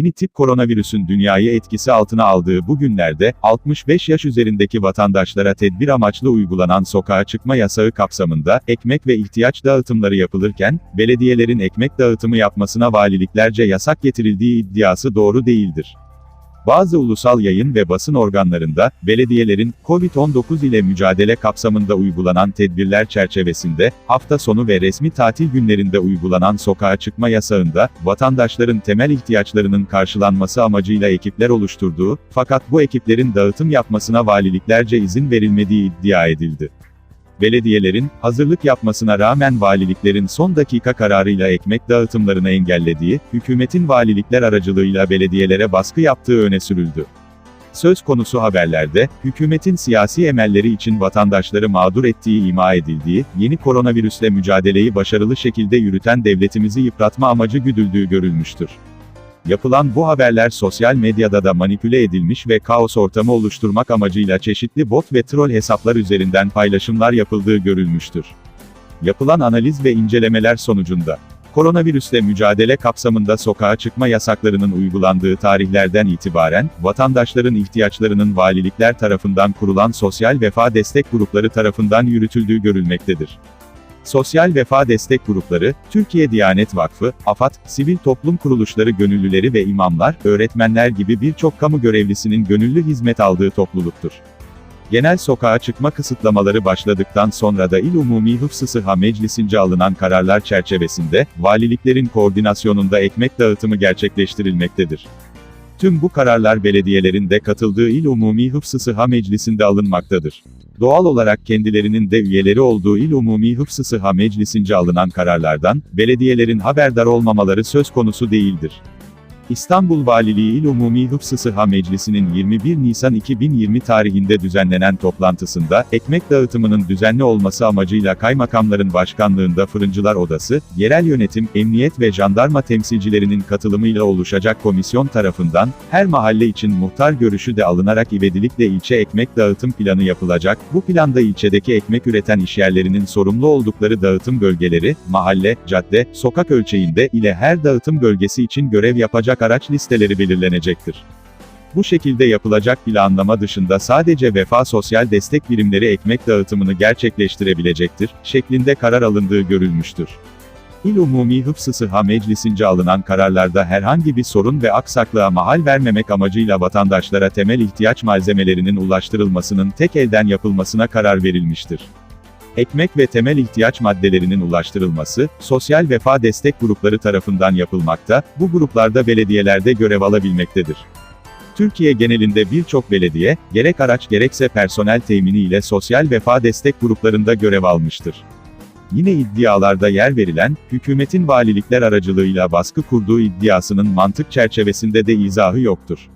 Yeni tip koronavirüsün dünyayı etkisi altına aldığı bu günlerde, 65 yaş üzerindeki vatandaşlara tedbir amaçlı uygulanan sokağa çıkma yasağı kapsamında, ekmek ve ihtiyaç dağıtımları yapılırken, belediyelerin ekmek dağıtımı yapmasına valiliklerce yasak getirildiği iddiası doğru değildir. Bazı ulusal yayın ve basın organlarında, belediyelerin, COVID-19 ile mücadele kapsamında uygulanan tedbirler çerçevesinde, hafta sonu ve resmi tatil günlerinde uygulanan sokağa çıkma yasağında, vatandaşların temel ihtiyaçlarının karşılanması amacıyla ekipler oluşturduğu, fakat bu ekiplerin dağıtım yapmasına valiliklerce izin verilmediği iddia edildi belediyelerin, hazırlık yapmasına rağmen valiliklerin son dakika kararıyla ekmek dağıtımlarını engellediği, hükümetin valilikler aracılığıyla belediyelere baskı yaptığı öne sürüldü. Söz konusu haberlerde, hükümetin siyasi emelleri için vatandaşları mağdur ettiği ima edildiği, yeni koronavirüsle mücadeleyi başarılı şekilde yürüten devletimizi yıpratma amacı güdüldüğü görülmüştür. Yapılan bu haberler sosyal medyada da manipüle edilmiş ve kaos ortamı oluşturmak amacıyla çeşitli bot ve troll hesaplar üzerinden paylaşımlar yapıldığı görülmüştür. Yapılan analiz ve incelemeler sonucunda, koronavirüsle mücadele kapsamında sokağa çıkma yasaklarının uygulandığı tarihlerden itibaren, vatandaşların ihtiyaçlarının valilikler tarafından kurulan sosyal vefa destek grupları tarafından yürütüldüğü görülmektedir. Sosyal Vefa Destek Grupları, Türkiye Diyanet Vakfı, AFAD, sivil toplum kuruluşları gönüllüleri ve imamlar, öğretmenler gibi birçok kamu görevlisinin gönüllü hizmet aldığı topluluktur. Genel sokağa çıkma kısıtlamaları başladıktan sonra da İl Umumi Hıfzı Sıha Meclisi'nce alınan kararlar çerçevesinde, valiliklerin koordinasyonunda ekmek dağıtımı gerçekleştirilmektedir. Tüm bu kararlar belediyelerin de katıldığı İl Umumi Hıfzı Sıha Meclisi'nde alınmaktadır. Doğal olarak kendilerinin de üyeleri olduğu İl Umumi Hıfzı Sıha Meclisi'nce alınan kararlardan, belediyelerin haberdar olmamaları söz konusu değildir. İstanbul Valiliği İl Umumi Hıfzı Sıha Meclisi'nin 21 Nisan 2020 tarihinde düzenlenen toplantısında, ekmek dağıtımının düzenli olması amacıyla kaymakamların başkanlığında Fırıncılar Odası, yerel yönetim, emniyet ve jandarma temsilcilerinin katılımıyla oluşacak komisyon tarafından, her mahalle için muhtar görüşü de alınarak ivedilikle ilçe ekmek dağıtım planı yapılacak, bu planda ilçedeki ekmek üreten işyerlerinin sorumlu oldukları dağıtım bölgeleri, mahalle, cadde, sokak ölçeğinde ile her dağıtım bölgesi için görev yapacak araç listeleri belirlenecektir. Bu şekilde yapılacak planlama dışında sadece Vefa Sosyal Destek Birimleri ekmek dağıtımını gerçekleştirebilecektir, şeklinde karar alındığı görülmüştür. İl Umumi Hıfzı Sıha Meclisi'nce alınan kararlarda herhangi bir sorun ve aksaklığa mahal vermemek amacıyla vatandaşlara temel ihtiyaç malzemelerinin ulaştırılmasının tek elden yapılmasına karar verilmiştir. Ekmek ve temel ihtiyaç maddelerinin ulaştırılması, sosyal vefa destek grupları tarafından yapılmakta, bu gruplarda belediyelerde görev alabilmektedir. Türkiye genelinde birçok belediye, gerek araç gerekse personel temini ile sosyal vefa destek gruplarında görev almıştır. Yine iddialarda yer verilen, hükümetin valilikler aracılığıyla baskı kurduğu iddiasının mantık çerçevesinde de izahı yoktur.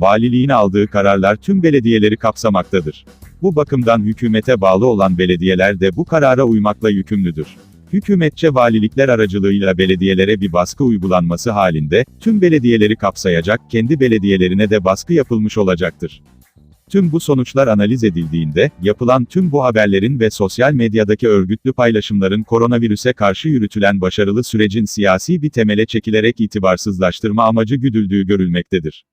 Valiliğin aldığı kararlar tüm belediyeleri kapsamaktadır. Bu bakımdan hükümete bağlı olan belediyeler de bu karara uymakla yükümlüdür. Hükümetçe valilikler aracılığıyla belediyelere bir baskı uygulanması halinde, tüm belediyeleri kapsayacak, kendi belediyelerine de baskı yapılmış olacaktır. Tüm bu sonuçlar analiz edildiğinde, yapılan tüm bu haberlerin ve sosyal medyadaki örgütlü paylaşımların koronavirüse karşı yürütülen başarılı sürecin siyasi bir temele çekilerek itibarsızlaştırma amacı güdüldüğü görülmektedir.